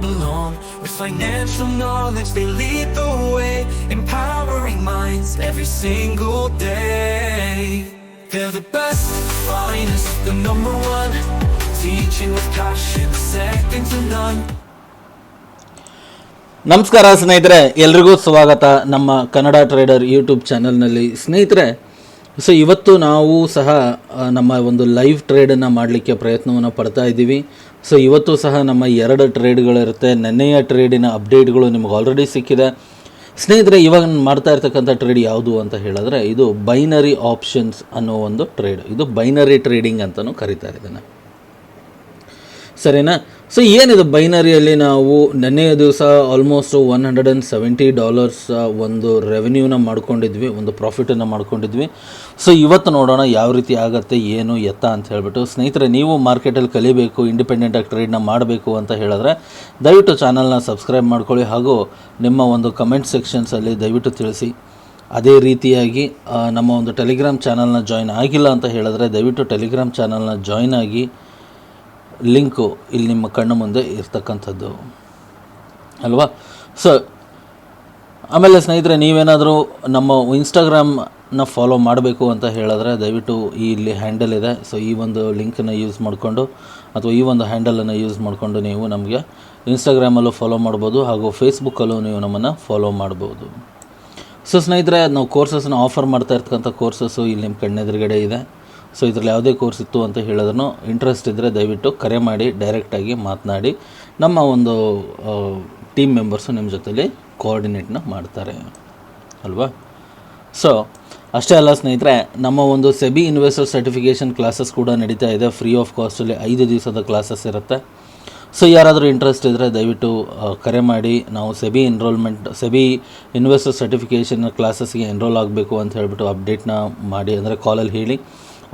belong. With financial knowledge, they lead the way, empowering minds every single day. They're the best, finest, the number one, teaching with passion, second to none. ನಮಸ್ಕಾರ ಸ್ನೇಹಿತರೆ ಎಲ್ರಿಗೂ ಸ್ವಾಗತ ನಮ್ಮ Kannada trader YouTube ಚಾನಲ್ನಲ್ಲಿ ಸ್ನೇಹಿತರೆ so ಇವತ್ತು ನಾವು ಸಹ ನಮ್ಮ ಒಂದು ಲೈವ್ ಟ್ರೇಡನ್ನು ಮಾಡಲಿಕ್ಕೆ ಪ್ರಯತ್ನವನ್ನು ಪಡ್ತಾ ಇದ್ದೀವಿ ಸೊ ಇವತ್ತು ಸಹ ನಮ್ಮ ಎರಡು ಟ್ರೇಡ್ಗಳಿರುತ್ತೆ ನೆನ್ನೆಯ ಟ್ರೇಡಿನ ಅಪ್ಡೇಟ್ಗಳು ನಿಮ್ಗೆ ಆಲ್ರೆಡಿ ಸಿಕ್ಕಿದೆ. ಸ್ನೇಹಿತರೆ, ಇವಾಗ ಮಾಡ್ತಾ ಇರ್ತಕ್ಕಂಥ ಟ್ರೇಡ್ ಯಾವುದು ಅಂತ ಹೇಳಿದ್ರೆ, ಇದು ಬೈನರಿ ಆಪ್ಷನ್ಸ್ ಅನ್ನೋ ಒಂದು ಟ್ರೇಡ್ ಇದು ಬೈನರಿ ಟ್ರೇಡಿಂಗ್ ಅಂತಲೂ ಕರೀತಾರೆ ಇದನ್ನು ಸರಿನಾ? ಸೊ ಏನಿದು? ಬೈನರಿಯಲ್ಲಿ ನಾವು ನೆನ್ನೆಯ ದಿವಸ almost one hundred and seventy dollars ಒಂದು ರೆವೆನ್ಯೂನ ಮಾಡ್ಕೊಂಡಿದ್ವಿ, ಒಂದು ಪ್ರಾಫಿಟನ್ನು ಮಾಡ್ಕೊಂಡಿದ್ವಿ. ಸೊ ಇವತ್ತು ನೋಡೋಣ ಯಾವ ರೀತಿ ಆಗುತ್ತೆ, ಏನು ಎತ್ತ ಅಂತ ಹೇಳಿಬಿಟ್ಟು. ಸ್ನೇಹಿತರೆ, ನೀವು ಮಾರ್ಕೆಟಲ್ಲಿ ಕಲಿಬೇಕು ಇಂಡಿಪೆಂಡೆಂಟಾಗಿ ಟ್ರೇಡ್ನ ಮಾಡಬೇಕು ಅಂತ ಹೇಳಿದ್ರೆ, ದಯವಿಟ್ಟು ಚಾನಲ್ನ ಸಬ್ಸ್ಕ್ರೈಬ್ ಮಾಡ್ಕೊಳ್ಳಿ ಹಾಗೂ ನಿಮ್ಮ ಒಂದು ಕಮೆಂಟ್ ಸೆಕ್ಷನ್ಸಲ್ಲಿ ದಯವಿಟ್ಟು ತಿಳಿಸಿ. ಅದೇ ರೀತಿಯಾಗಿ ನಮ್ಮ ಒಂದು ಟೆಲಿಗ್ರಾಮ್ ಚಾನಲ್ನ ಜಾಯ್ನ್ ಆಗಿಲ್ಲ ಅಂತ ಹೇಳಿದ್ರೆ, ದಯವಿಟ್ಟು ಟೆಲಿಗ್ರಾಮ್ ಚಾನಲ್ನ ಜಾಯ್ನ್ ಆಗಿ ಲಿಂಕು ಇಲ್ಲಿ ನಿಮ್ಮ ಕಣ್ಣು ಮುಂದೆ ಇರ್ತಕ್ಕಂಥದ್ದು. ಅಲ್ವಾ? ಸೊ ಆಮೇಲೆ ಸ್ನೇಹಿತರೆ, ನೀವೇನಾದರೂ ನಮ್ಮ ಇನ್ಸ್ಟಾಗ್ರಾಮ್ನ ಫಾಲೋ ಮಾಡಬೇಕು ಅಂತ ಹೇಳಿದ್ರೆ ದಯವಿಟ್ಟು ಈ ಇಲ್ಲಿ ಹ್ಯಾಂಡಲ್ ಇದೆ. ಸೊ ಈ ಒಂದು ಲಿಂಕನ್ನು ಯೂಸ್ ಮಾಡಿಕೊಂಡು, ಅಥವಾ ಈ ಒಂದು ಹ್ಯಾಂಡಲನ್ನು ಯೂಸ್ ಮಾಡಿಕೊಂಡು ನೀವು ನಮಗೆ ಇನ್ಸ್ಟಾಗ್ರಾಮಲ್ಲೂ ಫಾಲೋ ಮಾಡ್ಬೋದು, ಹಾಗೂ ಫೇಸ್ಬುಕ್ಕಲ್ಲೂ ನೀವು ನಮ್ಮನ್ನು ಫಾಲೋ ಮಾಡ್ಬೋದು. ಸೊ ಸ್ನೇಹಿತರೆ, ನಾವು ಕೋರ್ಸಸ್ನ ಆಫರ್ ಮಾಡ್ತಾ ಇರ್ತಕ್ಕಂಥ ಕೋರ್ಸಸ್ಸು ಇಲ್ಲಿ ನಿಮ್ಮ ಕಣ್ಣೆದುರುಗಡೆ ಇದೆ. ಸೊ ಇದರಲ್ಲಿ ಯಾವುದೇ ಕೋರ್ಸ್ ಇತ್ತು ಅಂತ ಹೇಳಿದ್ರು ಇಂಟ್ರೆಸ್ಟ್ ಇದ್ದರೆ ದಯವಿಟ್ಟು ಕರೆ ಮಾಡಿ ಡೈರೆಕ್ಟಾಗಿ ಮಾತನಾಡಿ. ನಮ್ಮ ಒಂದು ಟೀಮ್ ಮೆಂಬರ್ಸು ನಿಮ್ಮ ಜೊತೆಲಿ ಕೋಆರ್ಡಿನೇಟ್ನ ಮಾಡ್ತಾರೆ. ಅಲ್ವಾ? ಸೊ ಅಷ್ಟೇ ಅಲ್ಲ ಸ್ನೇಹಿತರೆ, ನಮ್ಮ ಒಂದು ಸೆಬಿ ಇನ್ವೆಸ್ಟರ್ ಸರ್ಟಿಫಿಕೇಷನ್ ಕ್ಲಾಸಸ್ ಕೂಡ ನಡೀತಾ ಇದೆ. ಫ್ರೀ ಆಫ್ ಕಾಸ್ಟಲ್ಲಿ ಐದು ದಿವಸದ ಕ್ಲಾಸಸ್ ಇರುತ್ತೆ. ಸೊ ಯಾರಾದರೂ ಇಂಟ್ರೆಸ್ಟ್ ಇದ್ದರೆ ದಯವಿಟ್ಟು ಕರೆ ಮಾಡಿ. ನಾವು SEBI enrollment SEBI investor certification ಕ್ಲಾಸಸ್ಗೆ enrol ಆಗಬೇಕು ಅಂತ ಹೇಳಿಬಿಟ್ಟು ಅಪ್ಡೇಟ್ನ ಮಾಡಿ, ಅಂದರೆ ಕಾಲಲ್ಲಿ ಹೇಳಿ.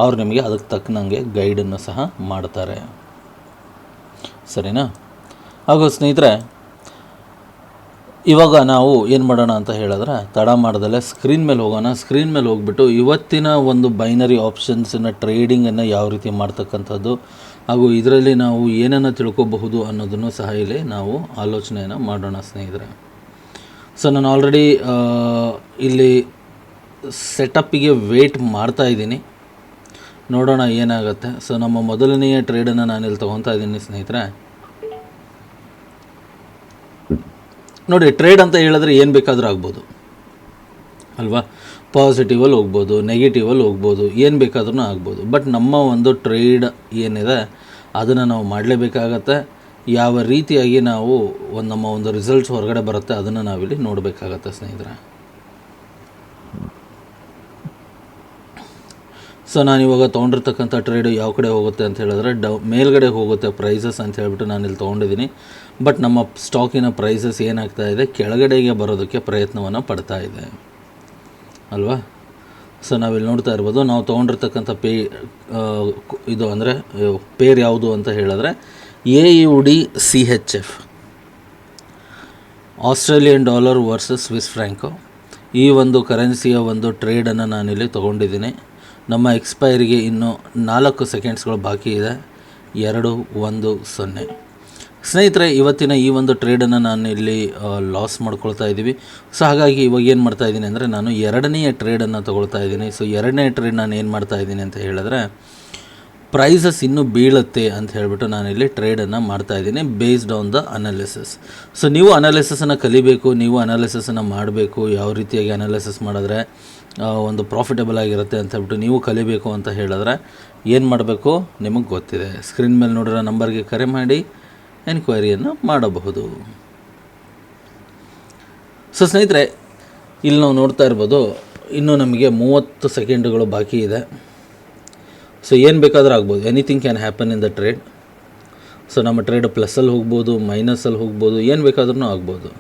ಅವ್ರು ನಿಮಗೆ ಅದಕ್ಕೆ ತಕ್ಕನಂಗೆ ಗೈಡನ್ನು ಸಹ ಮಾಡ್ತಾರೆ. ಸರಿನಾ? ಹಾಗೂ ಸ್ನೇಹಿತರೆ, ಇವಾಗ ನಾವು ಏನು ಮಾಡೋಣ ಅಂತ ಹೇಳಿದ್ರೆ, ತಡ ಮಾಡ್ದಲ್ಲೇ ಸ್ಕ್ರೀನ್ ಮೇಲೆ ಹೋಗೋಣ. ಸ್ಕ್ರೀನ್ ಮೇಲೆ ಹೋಗ್ಬಿಟ್ಟು ಇವತ್ತಿನ ಒಂದು ಬೈನರಿ ಆಪ್ಷನ್ಸನ್ನು ಟ್ರೇಡಿಂಗನ್ನು ಯಾವ ರೀತಿ ಮಾಡ್ತಕ್ಕಂಥದ್ದು, ಹಾಗೂ ಇದರಲ್ಲಿ ನಾವು ಏನನ್ನು ತಿಳ್ಕೊಬಹುದು ಅನ್ನೋದನ್ನು ಸಹ ಇಲ್ಲಿ ನಾವು ಆಲೋಚನೆಯನ್ನು ಮಾಡೋಣ ಸ್ನೇಹಿತರೆ. ಸೊ ನಾನು ಆಲ್ರೆಡಿ ಇಲ್ಲಿ ಸೆಟಪ್ಪಿಗೆ ವೇಟ್ ಮಾಡ್ತಾ ಇದ್ದೀನಿ. ನೋಡೋಣ ಏನಾಗುತ್ತೆ. ಸೊ ನಮ್ಮ ಮೊದಲನೆಯ ಟ್ರೇಡನ್ನು ನಾನಿಲ್ಲಿ ತೊಗೊತಾ ಇದ್ದೀನಿ ಸ್ನೇಹಿತರೆ. ನೋಡಿ ಟ್ರೇಡ್ ಅಂತ ಹೇಳಿದ್ರೆ ಏನು ಬೇಕಾದರೂ ಆಗ್ಬೋದು. ಅಲ್ವಾ? ಪಾಸಿಟಿವಲ್ಲಿ ಹೋಗ್ಬೋದು ನೆಗೆಟಿವಲ್ಲಿ ಹೋಗ್ಬೋದು, ಏನು ಬೇಕಾದ್ರೂ ಆಗ್ಬೋದು. ಬಟ್ ನಮ್ಮ ಒಂದು ಟ್ರೇಡ್ ಏನಿದೆ, ಅದನ್ನು ನಾವು ಮಾಡಲೇಬೇಕಾಗತ್ತೆ. ಯಾವ ರೀತಿಯಾಗಿ ನಾವು ಒಂದು ನಮ್ಮ ಒಂದು ರಿಸಲ್ಟ್ಸ್ ಹೊರಗಡೆ ಬರುತ್ತೆ, ಅದನ್ನು ನಾವಿಲ್ಲಿ ನೋಡಬೇಕಾಗತ್ತೆ ಸ್ನೇಹಿತರೆ. ಸೊ ನಾನು ಇವಾಗ ತೊಗೊಂಡಿರ್ತಕ್ಕಂಥ ಟ್ರೇಡು ಯಾವ ಕಡೆ ಹೋಗುತ್ತೆ ಅಂತ ಹೇಳಿದ್ರೆ, ಡೌ, ಮೇಲ್ಗಡೆ ಹೋಗುತ್ತೆ ಪ್ರೈಸಸ್ ಅಂತ ಹೇಳ್ಬಿಟ್ಟು ನಾನು ಇಲ್ಲಿ ತೊಗೊಂಡಿದ್ದೀನಿ ಬಟ್ ನಮ್ಮ ಸ್ಟಾಕಿನ ಪ್ರೈಸಸ್ ಏನಾಗ್ತಾ ಇದೆ, ಕೆಳಗಡೆಗೆ ಬರೋದಕ್ಕೆ ಪ್ರಯತ್ನವನ್ನು ಪಡ್ತಾ ಇದೆ. ಅಲ್ವಾ? ಸೊ ನಾವಿಲ್ಲಿ ನೋಡ್ತಾ ಇರ್ಬೋದು, ನಾವು ತೊಗೊಂಡಿರ್ತಕ್ಕಂಥ ಪೇ ಇದು ಅಂದರೆ ಪೇರ್ ಯಾವುದು ಅಂತ ಹೇಳಿದ್ರೆ A U D C H F Australian dollar versus Swiss franc ಈ ಒಂದು ಕರೆನ್ಸಿಯ ಒಂದು ಟ್ರೇಡನ್ನು ನಾನಿಲ್ಲಿ ತೊಗೊಂಡಿದ್ದೀನಿ ನಮ್ಮ ಎಕ್ಸ್ಪೈರಿಗೆ ಇನ್ನು ನಾಲ್ಕು ಸೆಕೆಂಡ್ಸ್ಗಳು ಬಾಕಿ ಇದೆ. ಎರಡು, ಒಂದು, ಸೊನ್ನೆ. ಸ್ನೇಹಿತರೆ, ಇವತ್ತಿನ ಈ ಒಂದು ಟ್ರೇಡನ್ನು ನಾನು ಇಲ್ಲಿ ಲಾಸ್ ಮಾಡ್ಕೊಳ್ತಾ ಇದ್ದೀವಿ. ಸೊ ಹಾಗಾಗಿ ಇವಾಗ ಏನು ಮಾಡ್ತಾ ಇದ್ದೀನಿ ಅಂದರೆ ನಾನು ಎರಡನೆಯ ಟ್ರೇಡನ್ನು ತೊಗೊಳ್ತಾ ಇದ್ದೀನಿ. ಸೊ ಎರಡನೇ ಟ್ರೇಡ್ ನಾನು ಏನು ಮಾಡ್ತಾ ಇದ್ದೀನಿ ಅಂತ ಹೇಳಿದ್ರೆ ಪ್ರೈಸಸ್ ಇನ್ನೂ ಬೀಳುತ್ತೆ ಅಂತ ಹೇಳಿಬಿಟ್ಟು ನಾನಿಲ್ಲಿ ಟ್ರೇಡನ್ನು ಮಾಡ್ತಾ ಇದ್ದೀನಿ based on the analysis so ನೀವು ಅನಾಲಿಸಿಸನ್ನು ಕಲಿಬೇಕು, ನೀವು ಅನಾಲಿಸಿಸನ್ನು ಮಾಡಬೇಕು, ಯಾವ ರೀತಿಯಾಗಿ ಅನಾಲಿಸಿಸ್ ಮಾಡಿದ್ರೆ ಒಂದು ಪ್ರಾಫಿಟಬಲ್ ಆಗಿರುತ್ತೆ ಅಂತ ಹೇಳ್ಬಿಟ್ಟು ನೀವು ಕಲಿಬೇಕು ಅಂತ ಹೇಳಿದ್ರೆ ಏನು ಮಾಡಬೇಕು? ನಿಮಗೆ ಗೊತ್ತಿದೆ. ಸ್ಕ್ರೀನ್ ಮೇಲೆ ನೋಡಿರೋ ನಂಬರ್ಗೆ ಕರೆ ಮಾಡಿ ಎನ್ಕ್ವೈರಿಯನ್ನು ಮಾಡಬಹುದು. ಸೊ ಸ್ನೇಹಿತರೆ, ಇಲ್ಲಿ ನಾವು ನೋಡ್ತಾ ಇರ್ಬೋದು, ಇನ್ನೂ ನಮಗೆ ಮೂವತ್ತು ಸೆಕೆಂಡುಗಳು ಬಾಕಿ ಇದೆ. ಸೊ ಏನು ಬೇಕಾದರೂ ಆಗ್ಬೋದು. Anything can happen in the trade so ನಮ್ಮ ಟ್ರೇಡ್ ಪ್ಲಸ್ಸಲ್ಲಿ ಹೋಗ್ಬೋದು ಮೈನಸಲ್ಲಿ ಹೋಗ್ಬೋದು, ಏನು ಬೇಕಾದ್ರೂ ಆಗ್ಬೋದು.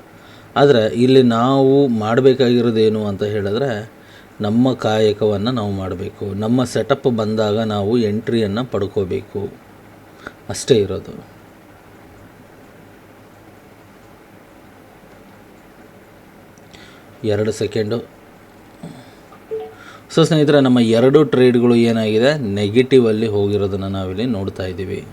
ಆದರೆ, ಇಲ್ಲಿ ನಾವು ಮಾಡಬೇಕಾಗಿರೋದು ಏನು ಅಂತ ಹೇಳಿದ್ರೆ ನಮ್ಮ ಕಾಯಕವನ್ನು ನಾವು ಮಾಡಬೇಕು. ನಮ್ಮ ಸೆಟಪ್ ಬಂದಾಗ ನಾವು ಎಂಟ್ರಿಯನ್ನು ಪಡ್ಕೋಬೇಕು. ಅಷ್ಟೇ ಇರೋದು. ಎರಡು ಸೆಕೆಂಡು. ಸೊ ಸ್ನೇಹಿತರೆ, ನಮ್ಮ ಎರಡು ಟ್ರೇಡ್ಗಳು ಏನಾಗಿದೆ? ನೆಗೆಟಿವಲ್ಲಿ ಹೋಗಿರೋದನ್ನು ನಾವಿಲ್ಲಿ ನೋಡ್ತಾ ಇದ್ದೀವಿ.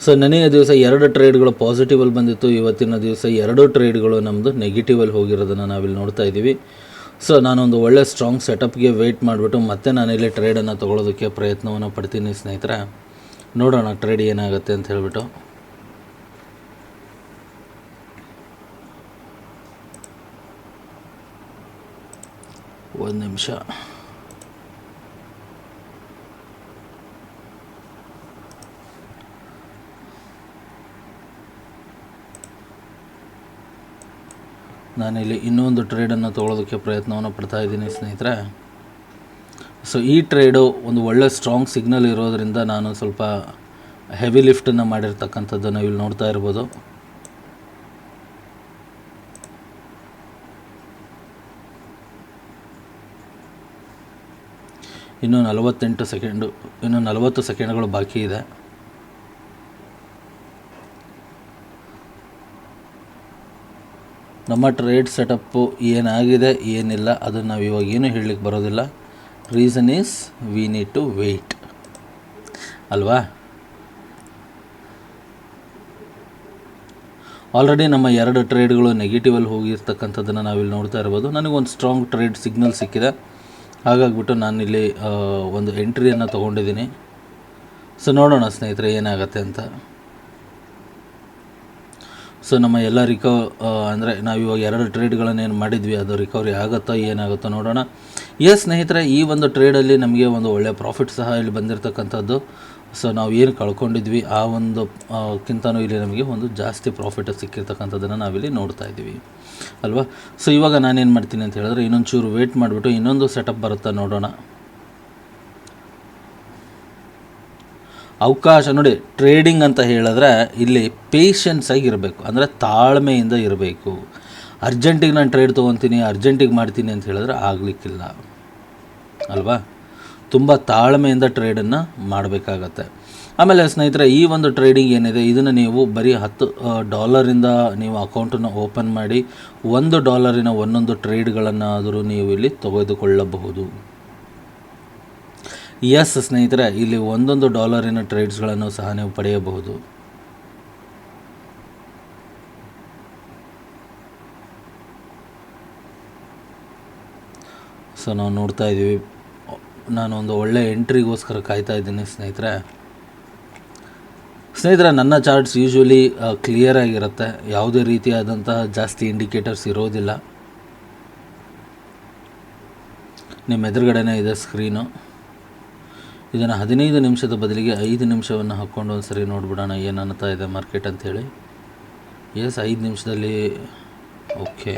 ಸೊ ನೆನೆಯ ದಿವಸ ಎರಡು ಟ್ರೇಡ್ಗಳು ಪಾಸಿಟಿವಲ್ಲಿ ಬಂದಿತ್ತು. ಇವತ್ತಿನ ದಿವಸ ಎರಡು ಟ್ರೇಡ್ಗಳು ನಮ್ಮದು ನೆಗೆಟಿವಲ್ಲಿ ಹೋಗಿರೋದನ್ನು ನಾವಿಲ್ಲಿ ನೋಡ್ತಾ ಇದ್ದೀವಿ. ಸೊ ನಾನೊಂದು ಒಳ್ಳೆ ಸ್ಟ್ರಾಂಗ್ ಸೆಟಪ್ಗೆ ವೆಯ್ಟ್ ಮಾಡಿಬಿಟ್ಟು ಮತ್ತೆ ನಾನಿಲ್ಲಿ ಟ್ರೇಡನ್ನು ತೊಗೊಳೋದಕ್ಕೆ ಪ್ರಯತ್ನವನ್ನು ಪಡ್ತೀನಿ ಸ್ನೇಹಿತರೆ. ನೋಡೋಣ ಟ್ರೇಡ್ ಏನಾಗುತ್ತೆ ಅಂತ ಹೇಳಿಬಿಟ್ಟು. ಒಂದು ನಿಮಿಷ. ನಾನಿಲ್ಲಿ ಇನ್ನೊಂದು ಟ್ರೇಡನ್ನು ತೊಗೊಳೋದಕ್ಕೆ ಪ್ರಯತ್ನವನ್ನು ಪಡ್ತಾ ಇದ್ದೀನಿ, ಸ್ನೇಹಿತರೆ. ಸೊ ಈ ಟ್ರೇಡು ಒಂದು ಒಳ್ಳೆ ಸ್ಟ್ರಾಂಗ್ ಸಿಗ್ನಲ್ ಇರೋದರಿಂದ ನಾನು ಸ್ವಲ್ಪ ಹೆವಿ ಲಿಫ್ಟನ್ನು ಮಾಡಿರ್ತಕ್ಕಂಥದ್ದನ್ನು ಇಲ್ಲಿ ನೋಡ್ತಾ ಇರ್ಬೋದು. ಇನ್ನೂ ನಲವತ್ತೆಂಟು ಸೆಕೆಂಡು ಇನ್ನು ನಲವತ್ತು ಸೆಕೆಂಡ್ಗಳು ಬಾಕಿ ಇದೆ. ನಮ್ಮ ಟ್ರೇಡ್ ಸೆಟಪ್ಪು ಏನಾಗಿದೆ, ಏನಿಲ್ಲ, ಅದನ್ನು ನಾವು ಇವಾಗ ಏನು ಹೇಳಲಿಕ್ಕೆ ಬರೋದಿಲ್ಲ. Reason is we need to wait ಅಲ್ವಾ? ಆಲ್ರೆಡಿ ನಮ್ಮ ಎರಡು ಟ್ರೇಡ್ಗಳು ನೆಗೆಟಿವಲ್ಲಿ ಹೋಗಿರ್ತಕ್ಕಂಥದ್ದನ್ನು ನಾವಿಲ್ಲಿ ನೋಡ್ತಾ ಇರ್ಬೋದು. ನನಗೊಂದು ಸ್ಟ್ರಾಂಗ್ ಟ್ರೇಡ್ ಸಿಗ್ನಲ್ ಸಿಕ್ಕಿದೆ. ಹಾಗಾಗ್ಬಿಟ್ಟು ನಾನಿಲ್ಲಿ ಒಂದು ಎಂಟ್ರಿಯನ್ನು ತೊಗೊಂಡಿದ್ದೀನಿ. ಸೊ ನೋಡೋಣ ಸ್ನೇಹಿತರೆ ಏನಾಗುತ್ತೆ ಅಂತ. ಸೊ ನಮ್ಮ ಎಲ್ಲ ರಿಕವ ಅಂದರೆ ನಾವು ಇವಾಗ ಎರಡು ಟ್ರೇಡ್ಗಳನ್ನು ಏನು ಮಾಡಿದ್ವಿ, ಅದು ರಿಕವರಿ ಆಗುತ್ತೋ, ಏನಾಗುತ್ತೋ ನೋಡೋಣ. ಎಸ್ ಸ್ನೇಹಿತರೆ, ಈ ಒಂದು ಟ್ರೇಡಲ್ಲಿ ನಮಗೆ ಒಂದು ಒಳ್ಳೆಯ ಪ್ರಾಫಿಟ್ ಸಹ ಇಲ್ಲಿ ಬಂದಿರತಕ್ಕಂಥದ್ದು. ಸೊ ನಾವು ಏನು ಕಳ್ಕೊಂಡಿದ್ವಿ, ಆ ಒಂದು ಕಿಂತನೂ ಇಲ್ಲಿ ನಮಗೆ ಒಂದು ಜಾಸ್ತಿ ಪ್ರಾಫಿಟ್ ಸಿಕ್ಕಿರ್ತಕ್ಕಂಥದ್ದನ್ನು ನಾವಿಲ್ಲಿ ನೋಡ್ತಾ ಇದ್ದೀವಿ. ಅಲ್ವಾ? ಸೊ ಇವಾಗ ನಾನೇನು ಮಾಡ್ತೀನಿ ಅಂತ ಹೇಳಿದ್ರೆ ಇನ್ನೊಂದು ಚೂರು ವೇಟ್ ಮಾಡಿಬಿಟ್ಟು ಇನ್ನೊಂದು ಸೆಟಪ್ ಬರುತ್ತಾ ನೋಡೋಣ. ಅವಕಾಶ ನೋಡಿ ಟ್ರೇಡಿಂಗ್ ಅಂತ ಹೇಳಿದ್ರೆ ಇಲ್ಲಿ ಪೇಷನ್ಸ್ ಆಗಿರಬೇಕು ಅಂದರೆ ತಾಳ್ಮೆಯಿಂದ ಇರಬೇಕು. ಅರ್ಜೆಂಟಿಗೆ ನಾನು ಟ್ರೇಡ್ ತೊಗೊತೀನಿ, ಅರ್ಜೆಂಟಿಗೆ ಮಾಡ್ತೀನಿ ಅಂತ ಹೇಳಿದ್ರೆ ಆಗಲಿಕ್ಕಿಲ್ಲ. ಅಲ್ವಾ? ತುಂಬ ತಾಳ್ಮೆಯಿಂದ ಟ್ರೇಡನ್ನು ಮಾಡಬೇಕಾಗತ್ತೆ. ಆಮೇಲೆ ಸ್ನೇಹಿತರೆ, ಈ ಒಂದು ಟ್ರೇಡಿಂಗ್ ಏನಿದೆ, ಇದನ್ನು ನೀವು ಬರೀ ಹತ್ತು ಡಾಲರಿಂದ ನೀವು ಅಕೌಂಟನ್ನು ಓಪನ್ ಮಾಡಿ, ಒಂದು ಡಾಲರಿನ ಒಂದೊಂದು ಟ್ರೇಡ್ಗಳನ್ನಾದರೂ ನೀವು ಇಲ್ಲಿ ತೆಗೆದುಕೊಳ್ಳಬಹುದು. ಎಸ್ ಸ್ನೇಹಿತರೆ, ಇಲ್ಲಿ ಒಂದೊಂದು ಡಾಲರಿನ ಟ್ರೇಡ್ಸ್ಗಳನ್ನು ಸಹ ನೀವು ಪಡೆಯಬಹುದು. ಸೊ ನಾವು ನೋಡ್ತಾ ಇದ್ದೀವಿ. ನಾನೊಂದು ಒಳ್ಳೆ ಎಂಟ್ರಿಗೋಸ್ಕರ ಕಾಯ್ತಾ ಇದ್ದೀನಿ, ಸ್ನೇಹಿತರೆ. ಸ್ನೇಹಿತರೆ, ನನ್ನ ಚಾರ್ಟ್ಸ್ ಯೂಶ್ವಲಿ ಕ್ಲಿಯರ್ ಆಗಿರುತ್ತೆ. ಯಾವುದೇ ರೀತಿಯಾದಂತಹ ಜಾಸ್ತಿ ಇಂಡಿಕೇಟರ್ಸ್ ಇರೋದಿಲ್ಲ. ನಿಮ್ಮ ಎದುರುಗಡೆನೇ ಇದೆ ಸ್ಕ್ರೀನು ಇದನ್ನು ಹದಿನೈದು ನಿಮಿಷದ ಬದಲಿಗೆ ಐದು ನಿಮಿಷವನ್ನು ಹಾಕ್ಕೊಂಡು ಒಂದು ಸರಿ ನೋಡ್ಬಿಡೋಣ ಏನು ಇದೆ ಮಾರ್ಕೆಟ್ ಅಂಥೇಳಿ ಎಸ್ ಐದು ನಿಮಿಷದಲ್ಲಿ ಓಕೆ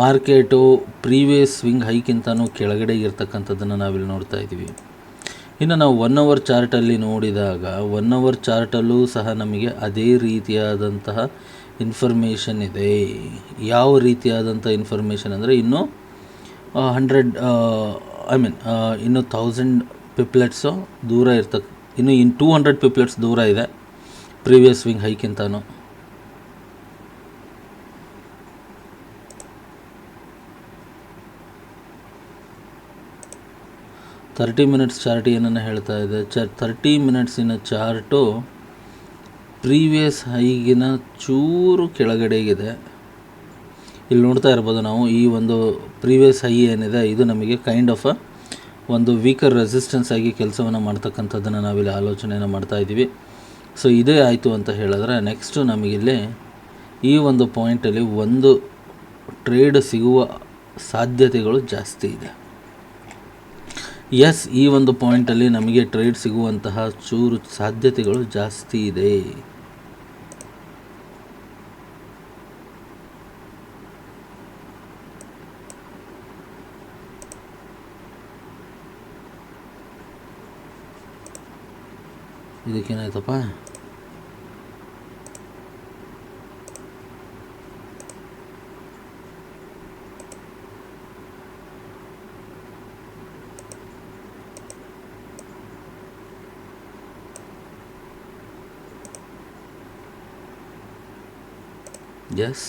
ಮಾರ್ಕೆಟು ಪ್ರೀವಿಯಸ್ ಸ್ವಿಂಗ್ ಹೈಕ್ಕಿಂತನೂ ಕೆಳಗಡೆ ಇರ್ತಕ್ಕಂಥದ್ದನ್ನು ನಾವಿಲ್ಲಿ ನೋಡ್ತಾ ಇದ್ದೀವಿ. ಇನ್ನು ನಾವು ಒನ್ ಅವರ್ ಚಾರ್ಟಲ್ಲಿ ನೋಡಿದಾಗ ಒನ್ ಅವರ್ ಚಾರ್ಟಲ್ಲೂ ಸಹ ನಮಗೆ ಅದೇ ರೀತಿಯಾದಂತಹ ಇನ್ಫಾರ್ಮೇಷನ್ ಇದೆ. ಯಾವ ರೀತಿಯಾದಂಥ ಇನ್ಫಾರ್ಮೇಷನ್ ಅಂದರೆ ಇನ್ನೂ ಹಂಡ್ರೆಡ್ ಐ ಮೀನ್ ಇನ್ನು ಥೌಸಂಡ್ ಪಿಪ್ಲೆಟ್ಸು ದೂರ ಇರ್ತಕ್ಕ ಇನ್ನು ಇನ್ನು ಟೂ ಹಂಡ್ರೆಡ್ ಪಿಪ್ಲೆಟ್ಸ್ ದೂರ ಇದೆ ಪ್ರೀವಿಯಸ್ ವಿಂಗ್ ಹೈಕ್ಕಿಂತನೂ ತರ್ಟಿ ಮಿನಿಟ್ಸ್ ಚಾರ್ಟ್ ಏನನ್ನು ಹೇಳ್ತಾ ಇದೆ? ಚ ತರ್ಟಿ ಮಿನಿಟ್ಸಿನ ಚಾರ್ಟು ಪ್ರೀವಿಯಸ್ ಹೈಗಿನ ಚೂರು ಕೆಳಗಡೆಗಿದೆ. ಇಲ್ಲಿ ನೋಡ್ತಾ ಇರ್ಬೋದು ನಾವು, ಈ ಒಂದು ಪ್ರೀವಿಯಸ್ ಹೈ ಏನಿದೆ, ಇದು ನಮಗೆ ಕೈಂಡ್ ಆಫ್ ಅ ಒಂದು ವೀಕರ್ ರೆಸಿಸ್ಟೆನ್ಸ್ ಆಗಿ ಕೆಲಸವನ್ನು ಮಾಡ್ತಕ್ಕಂಥದ್ದನ್ನು ನಾವಿಲ್ಲಿ ಆಲೋಚನೆಯನ್ನು ಮಾಡ್ತಾ ಇದ್ದೀವಿ. ಸೊ ಇದೇ ಆಯಿತು ಅಂತ ಹೇಳಿದ್ರೆ ನೆಕ್ಸ್ಟು ನಮಗಿಲ್ಲಿ ಈ ಒಂದು ಪಾಯಿಂಟಲ್ಲಿ ಒಂದು ಟ್ರೇಡ್ ಸಿಗುವ ಸಾಧ್ಯತೆಗಳು ಜಾಸ್ತಿ ಇದೆ. ಎಸ್ ಈ ಒಂದು ಪಾಯಿಂಟಲ್ಲಿ ನಮಗೆ ಟ್ರೇಡ್ ಸಿಗುವಂತಹ ಚೂರು ಸಾಧ್ಯತೆಗಳು ಜಾಸ್ತಿ ಇದೆ. ಇದಕ್ಕೇನಾಯ್ತಪ್ಪ ಎಸ್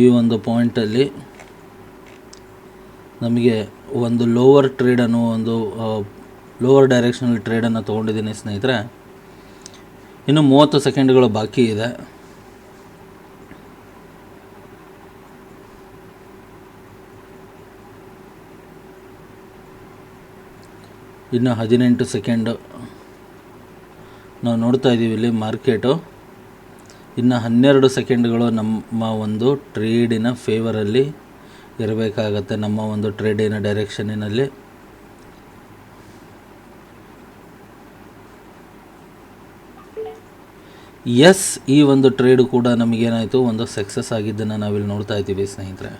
ಈ ಒಂದು ಪಾಯಿಂಟಲ್ಲಿ ನಮಗೆ ಒಂದು ಲೋವರ್ ಟ್ರೇಡನ್ನು ಒಂದು ಲೋವರ್ ಡೈರೆಕ್ಷನಲ್ಲಿ ಟ್ರೇಡನ್ನು ತೊಗೊಂಡಿದ್ದೀನಿ ಸ್ನೇಹಿತರೆ. ಇನ್ನು ಮೂವತ್ತು ಸೆಕೆಂಡ್ಗಳು ಬಾಕಿ ಇದೆ. ಇನ್ನು ಹದಿನೆಂಟು ಸೆಕೆಂಡು ನಾವು ನೋಡ್ತಾ ಇದ್ದೀವಿ ಇಲ್ಲಿ ಮಾರ್ಕೆಟು ಇನ್ನು ಹನ್ನೆರಡು ಸೆಕೆಂಡ್ಗಳು ನಮ್ಮ ಒಂದು ಟ್ರೇಡಿನ ಫೇವರಲ್ಲಿ ಇರಬೇಕಾಗತ್ತೆ, ನಮ್ಮ ಒಂದು ಟ್ರೇಡಿನ ಡೈರೆಕ್ಷನಿನಲ್ಲಿ ಎಸ್ ಈ ಒಂದು ಟ್ರೇಡ್ ಕೂಡ ನಮಗೇನಾಯಿತು, ಒಂದು ಸಕ್ಸಸ್ ಆಗಿದ್ದನ್ನು ನಾವಿಲ್ಲಿ ನೋಡ್ತಾ ಇದ್ದೀವಿ ಸ್ನೇಹಿತರೆ.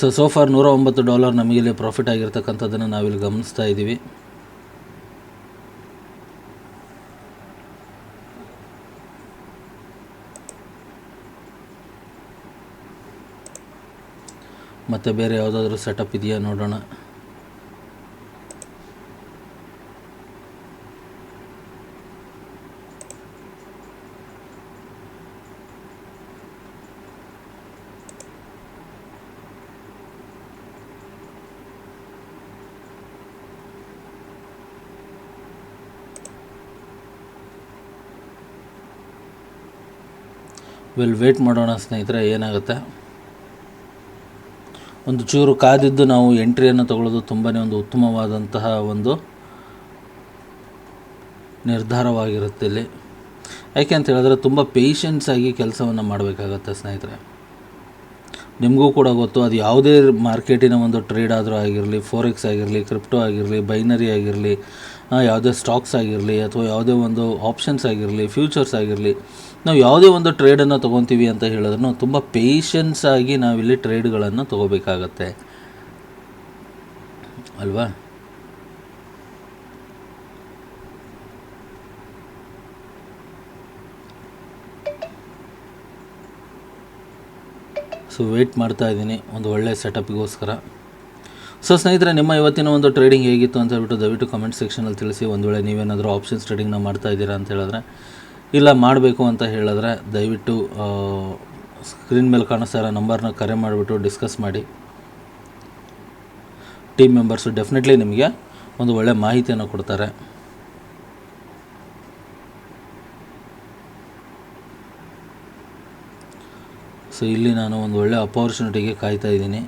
ಸೊ ಸೋಫಾರ್ ನೂರ ಒಂಬತ್ತು ಡಾಲರ್ ನಮಗಿಲ್ಲಿ ಪ್ರಾಫಿಟ್ ಆಗಿರ್ತಕ್ಕಂಥದ್ದನ್ನು ನಾವಿಲ್ಲಿ ಗಮನಿಸ್ತಾ ಇದ್ದೀವಿ. ಮತ್ತು ಬೇರೆ ಯಾವುದಾದ್ರೂ ಸೆಟಪ್ ಇದೆಯಾ ನೋಡೋಣ. ವಿಲ್ ವೇಟ್ ಮಾಡೋಣ ಸ್ನೇಹಿತರೆ ಏನಾಗುತ್ತೆ? ಒಂದು ಚೂರು ಕಾದಿದ್ದು ನಾವು ಎಂಟ್ರಿಯನ್ನು ತಗೊಳ್ಳೋದು ತುಂಬಾ ಒಂದು ಉತ್ತಮವಾದಂತಹ ಒಂದು ನಿರ್ಧಾರವಾಗಿರುತ್ತೆ ಇಲ್ಲಿ. ಯಾಕೆ ಅಂತ ಹೇಳಿದ್ರೆ ತುಂಬ ಪೇಷನ್ಸಾಗಿ ಕೆಲಸವನ್ನು ಮಾಡಬೇಕಾಗತ್ತೆ ಸ್ನೇಹಿತರೆ. ನಿಮಗೂ ಕೂಡ ಗೊತ್ತು, ಅದು ಯಾವುದೇ ಮಾರ್ಕೆಟಿನ ಒಂದು ಟ್ರೇಡ್ ಆದರೂ ಆಗಿರಲಿ ಫೋರೆಕ್ಸ್ ಆಗಿರಲಿ ಕ್ರಿಪ್ಟೋ ಆಗಿರಲಿ ಬೈನರಿ ಆಗಿರಲಿ ಯಾವುದೇ ಸ್ಟಾಕ್ಸ್ ಆಗಿರಲಿ, ಅಥವಾ ಯಾವುದೇ ಒಂದು ಆಪ್ಷನ್ಸ್ ಆಗಿರಲಿ ಫ್ಯೂಚರ್ಸ್ ಆಗಿರಲಿ ನಾವು ಯಾವುದೇ ಒಂದು ಟ್ರೇಡನ್ನು ತೊಗೊತೀವಿ ಅಂತ ಹೇಳಿದ್ರು ತುಂಬ ಪೇಷನ್ಸ್ ಆಗಿ ನಾವಿಲ್ಲಿ ಟ್ರೇಡ್ಗಳನ್ನು ತೊಗೋಬೇಕಾಗತ್ತೆ. ಅಲ್ವಾ? ಸೊ ವೆಯ್ಟ್ ಮಾಡ್ತಾ ಇದ್ದೀನಿ ಒಂದು ಒಳ್ಳೆ ಸೆಟಪ್ಗೋಸ್ಕರ ಸೊ ಸ್ನೇಹಿತರೆ, ನಿಮ್ಮ ಇವತ್ತಿನ ಒಂದು ಟ್ರೇಡಿಂಗ್ ಹೇಗಿತ್ತು ಅಂತ ಹೇಳ್ಬಿಟ್ಟು ದಯವಿಟ್ಟು ಕಮೆಂಟ್ ಸೆಕ್ಷನಲ್ಲಿ ತಿಳಿಸಿ. ಒಂದು ವೇಳೆ ನೀವೇನಾದರೂ ಆಪ್ಷನ್ಸ್ ಟ್ರೇಡಿಂಗ್ನ ಮಾಡ್ತಾ ಇದ್ದೀರಾ ಅಂತ ಹೇಳಿದ್ರೆ ಇಲ್ಲ, ಮಾಡಬೇಕು ಅಂತ ಹೇಳಿದ್ರೆ ದಯವಿಟ್ಟು ಸ್ಕ್ರೀನ್ ಮೇಲೆ ಕಾಣಿಸ್ತಾ ಇರೋ ನಂಬರ್ನ ಕರೆ ಮಾಡಿಬಿಟ್ಟು ಡಿಸ್ಕಸ್ ಮಾಡಿ. ಟೀಮ್ ಮೆಂಬರ್ಸು ಡೆಫಿನೆಟ್ಲಿ ನಿಮಗೆ ಒಂದು ಒಳ್ಳೆ ಮಾಹಿತಿಯನ್ನು ಕೊಡ್ತಾರೆ. ಸೊ ಇಲ್ಲಿ ನಾನು ಒಂದು ಒಳ್ಳೆ ಅಪಾರ್ಚುನಿಟಿಗೆ ಕಾಯ್ತಾ ಇದ್ದೀನಿ.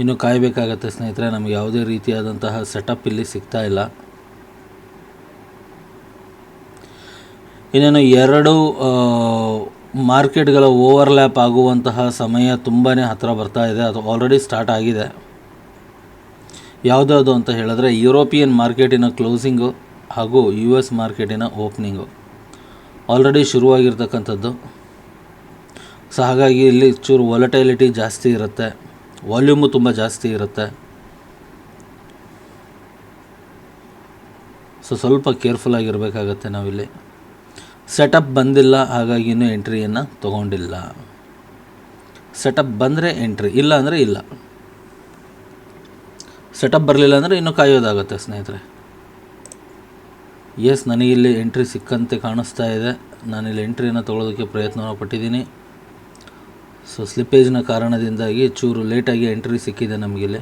ಇನ್ನು ಕಾಯಬೇಕಾಗತ್ತೆ ಸ್ನೇಹಿತರೆ, ನಮಗೆ ಯಾವುದೇ ರೀತಿಯಾದಂತಹ ಸೆಟಪ್ ಇಲ್ಲಿ ಸಿಗ್ತಾ ಇಲ್ಲ. ಇನ್ನೇನು ಎರಡು ಮಾರ್ಕೆಟ್ಗಳ ಓವರ್ಲ್ಯಾಪ್ ಆಗುವಂತಹ ಸಮಯ ತುಂಬಾ ಹತ್ತಿರ ಬರ್ತಾ ಇದೆ. ಅದು ಆಲ್ರೆಡಿ ಸ್ಟಾರ್ಟ್ ಆಗಿದೆ. ಯಾವುದ್ಯಾವುದು ಅಂತ ಹೇಳಿದ್ರೆ ಯುರೋಪಿಯನ್ ಮಾರ್ಕೆಟಿನ ಕ್ಲೋಸಿಂಗು ಹಾಗೂ ಯು ಎಸ್ ಮಾರ್ಕೆಟಿನ ಓಪನಿಂಗು ಆಲ್ರೆಡಿ ಶುರುವಾಗಿರ್ತಕ್ಕಂಥದ್ದು. ಸೊ ಹಾಗಾಗಿ ಇಲ್ಲಿ ಚೂರು ವಾಲಟೈಲಿಟಿ ಜಾಸ್ತಿ ಇರುತ್ತೆ. ವಾಲ್ಯೂಮು ತುಂಬ ಜಾಸ್ತಿ ಇರುತ್ತೆ. ಸೊ ಸ್ವಲ್ಪ ಕೇರ್ಫುಲ್ ಆಗಿರಬೇಕಾಗತ್ತೆ ನಾವಿಲ್ಲಿ. ಸೆಟಪ್ ಬಂದಿಲ್ಲ, ಹಾಗಾಗಿ ಇನ್ನೂ ಎಂಟ್ರಿಯನ್ನು ತೊಗೊಂಡಿಲ್ಲ. ಸೆಟಪ್ ಬಂದರೆ ಎಂಟ್ರಿ ಇಲ್ಲ ಅಂದರೆ ಇಲ್ಲ. ಸೆಟಪ್ ಬರಲಿಲ್ಲ ಅಂದರೆ ಇನ್ನೂ ಕಾಯೋದಾಗುತ್ತೆ ಸ್ನೇಹಿತರೆ. ಎಸ್ ನನಗಿಲ್ಲಿ ಎಂಟ್ರಿ ಸಿಕ್ಕಂತೆ ಕಾಣಿಸ್ತಾ ಇದೆ. ನಾನಿಲ್ಲಿ ಎಂಟ್ರಿಯನ್ನು ತೊಗೊಳೋದಕ್ಕೆ ಪ್ರಯತ್ನ ಪಟ್ಟಿದ್ದೀನಿ. ಸೊ ಸ್ಲಿಪ್ಪೇಜ್ನ ಕಾರಣದಿಂದಾಗಿ ಚೂರು ಲೇಟಾಗಿ ಎಂಟ್ರಿ ಸಿಕ್ಕಿದೆ ನಮಗಿಲ್ಲಿ.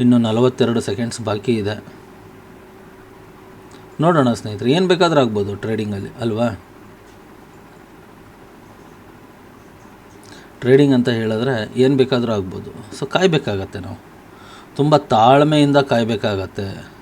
ಇನ್ನು ನಲವತ್ತೆರಡು ಸೆಕೆಂಡ್ಸ್ ಬಾಕಿ ಇದೆ. ನೋಡೋಣ ಸ್ನೇಹಿತರೆ, ಏನು ಬೇಕಾದರೂ ಆಗ್ಬೋದು ಟ್ರೇಡಿಂಗಲ್ಲಿ ಅಲ್ವಾ? ಟ್ರೇಡಿಂಗ್ ಅಂತ ಹೇಳಿದ್ರೆ ಏನು ಬೇಕಾದರೂ ಆಗ್ಬೋದು. ಸೊ ಕಾಯಬೇಕಾಗತ್ತೆ ನಾವು. ತುಂಬ ತಾಳ್ಮೆಯಿಂದ ಕಾಯಬೇಕಾಗತ್ತೆ.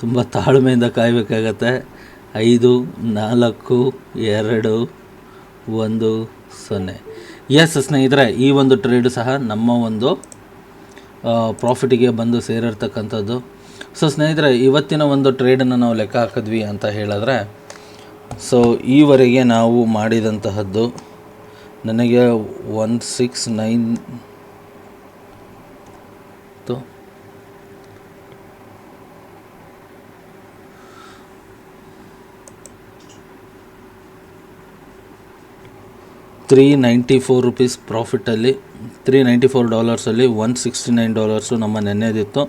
ತುಂಬ ತಾಳ್ಮೆಯಿಂದ ಕಾಯಬೇಕಾಗತ್ತೆ. ಐದು ನಾಲ್ಕು ಎರಡು ಒಂದು ಸೊನ್ನೆ. ಎಸ್ ಸ್ನೇಹಿತರೆ, ಈ ಒಂದು ಟ್ರೇಡ್ ಸಹ ನಮ್ಮ ಒಂದು ಪ್ರಾಫಿಟಿಗೆ ಬಂದು ಸೇರಿರ್ತಕ್ಕಂಥದ್ದು. ಸೊ ಸ್ನೇಹಿತರೆ, ಇವತ್ತಿನ ಒಂದು ಟ್ರೇಡನ್ನು ನಾವು ಲೆಕ್ಕ ಹಾಕಿದ್ವಿ ಅಂತ ಹೇಳಿದ್ರೆ ಸೊ ಈವರೆಗೆ ನಾವು ಮಾಡಿದಂತಹದ್ದು, ನನಗೆ one six nine three ninety four rupees ಪ್ರಾಫಿಟಲ್ಲಿ three ninety four ಡಾಲರ್ಸಲ್ಲಿ ಒನ್ ಸಿಕ್ಸ್ಟಿ ನೈನ್ ಡಾಲರ್ಸು ನಮ್ಮ ನೆನ್ನೆದಿತ್ತು.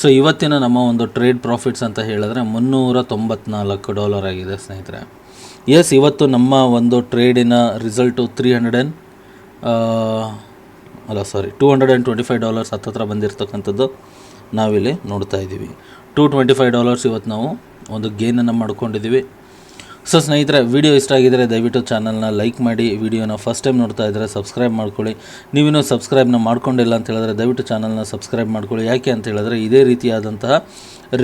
ಸೊ ಇವತ್ತಿನ ನಮ್ಮ ಒಂದು ಟ್ರೇಡ್ ಪ್ರಾಫಿಟ್ಸ್ ಅಂತ ಹೇಳಿದ್ರೆ ಮುನ್ನೂರ ತೊಂಬತ್ನಾಲ್ಕು ಡಾಲರ್ ಆಗಿದೆ ಸ್ನೇಹಿತರೆ. ಎಸ್ ಇವತ್ತು ನಮ್ಮ ಒಂದು ಟ್ರೇಡಿನ ರಿಸಲ್ಟು ತ್ರೀ ಹಂಡ್ರೆಡ್ ಆ್ಯಂಡ್ ಅಲ್ಲ sorry two hundred and twenty five dollars ಹತ್ತತ್ರ ಬಂದಿರತಕ್ಕಂಥದ್ದು ನಾವಿಲ್ಲಿ ನೋಡ್ತಾ ಇದ್ದೀವಿ. ಟೂ ಟ್ವೆಂಟಿ ಫೈವ್ ಡಾಲರ್ಸ್ ಇವತ್ತು ನಾವು ಒಂದು ಗೇನನ್ನು ಮಾಡ್ಕೊಂಡಿದ್ದೀವಿ. ಸೊ ಸ್ನೇಹಿತರೆ, ವಿಡಿಯೋ ಇಷ್ಟ ಆಗಿದ್ದರೆ ದಯವಿಟ್ಟು ಚಾನಲ್ನ ಲೈಕ್ ಮಾಡಿ, ವಿಡಿಯೋನ ಫಸ್ಟ್ ಟೈಮ್ ನೋಡ್ತಾ ಇದ್ದರೆ ಸಬ್ಸ್ಕ್ರೈಬ್ ಮಾಡ್ಕೊಳ್ಳಿ. ನೀವಿನ್ನೂ ಸಬ್ಸ್ಕ್ರೈಬ್ನ ಮಾಡ್ಕೊಂಡಿಲ್ಲ ಅಂತ ಹೇಳಿದ್ರೆ ದಯವಿಟ್ಟು ಚಾನಲ್ನ ಸಬ್ಸ್ಕ್ರೈಬ್ ಮಾಡ್ಕೊಳ್ಳಿ. ಯಾಕೆ ಅಂತ ಹೇಳಿದ್ರೆ ಇದೇ ರೀತಿಯಾದಂತಹ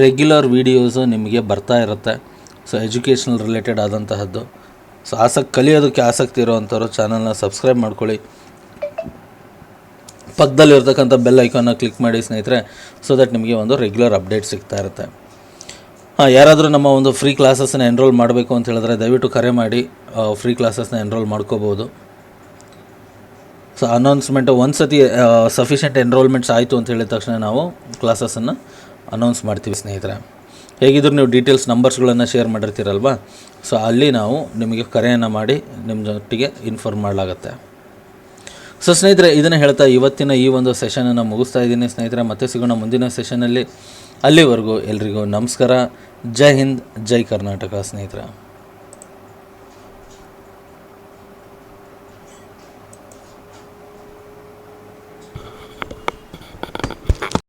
ರೆಗ್ಯುಲರ್ ವೀಡಿಯೋಸು ನಿಮಗೆ ಬರ್ತಾ ಇರುತ್ತೆ. ಸೊ ಎಜುಕೇಷನಲ್ ರಿಲೇಟೆಡ್ ಆದಂತಹದ್ದು. ಸೊ ಆಸಕ್ತಿ ಕಲಿಯೋದಕ್ಕೆ ಆಸಕ್ತಿ ಇರೋವಂಥವ್ರು ಚಾನಲ್ನ ಸಬ್ಸ್ಕ್ರೈಬ್ ಮಾಡ್ಕೊಳ್ಳಿ. ಪಕ್ಕದಲ್ಲಿರ್ತಕ್ಕಂಥ ಬೆಲ್ ಐಕಾನ್ನ ಕ್ಲಿಕ್ ಮಾಡಿ ಸ್ನೇಹಿತರೆ ಸೊ ದಟ್ ನಿಮಗೆ ಒಂದು ರೆಗ್ಯುಲರ್ ಅಪ್ಡೇಟ್ ಸಿಗ್ತಾ ಇರುತ್ತೆ. ಯಾರಾದರೂ ನಮ್ಮ ಒಂದು ಫ್ರೀ ಕ್ಲಾಸಸ್ನ ಎನ್ರೋಲ್ ಮಾಡಬೇಕು ಅಂತ ಹೇಳಿದ್ರೆ ದಯವಿಟ್ಟು ಕರೆ ಮಾಡಿ ಫ್ರೀ ಕ್ಲಾಸಸ್ನ ಎನ್ರೋಲ್ ಮಾಡ್ಕೋಬೋದು. ಸೊ ಅನೌನ್ಸ್ಮೆಂಟ್ ಒಂದು ಸತಿ ಸಫಿಷಿಯೆಂಟ್ ಎನ್ರೋಲ್ಮೆಂಟ್ಸ್ ಆಯಿತು ಅಂತ ಹೇಳಿದ ತಕ್ಷಣ ನಾವು ಕ್ಲಾಸಸನ್ನು ಅನೌನ್ಸ್ ಮಾಡ್ತೀವಿ ಸ್ನೇಹಿತರೆ. ಹೇಗಿದ್ರು ನೀವು ಡೀಟೇಲ್ಸ್ ನಂಬರ್ಸ್ಗಳನ್ನು ಶೇರ್ ಮಾಡಿರ್ತೀರಲ್ವ? ಸೊ ಅಲ್ಲಿ ನಾವು ನಿಮಗೆ ಕರೆಯನ್ನು ಮಾಡಿ ನಿಮ್ಮ ಜೊತೆಗೆ ಇನ್ಫಾರ್ಮ್ ಮಾಡಲಾಗುತ್ತೆ. ಸೊ ಸ್ನೇಹಿತರೆ, ಇದನ್ನು ಹೇಳ್ತಾ ಇವತ್ತಿನ ಈ ಒಂದು ಸೆಷನನ್ನು ಮುಗಿಸ್ತಾ ಇದ್ದೀನಿ ಸ್ನೇಹಿತರೆ. ಮತ್ತೆ ಸಿಗೋಣ ಮುಂದಿನ ಸೆಷನಲ್ಲಿ ಅಲ್ಲಿವರೆಗೂ ಎಲ್ರಿಗೂ ನಮಸ್ಕಾರ. ಜೈ ಹಿಂದ್ ಜೈ ಕರ್ನಾಟಕ ಸ್ನೇಹಿತರೆ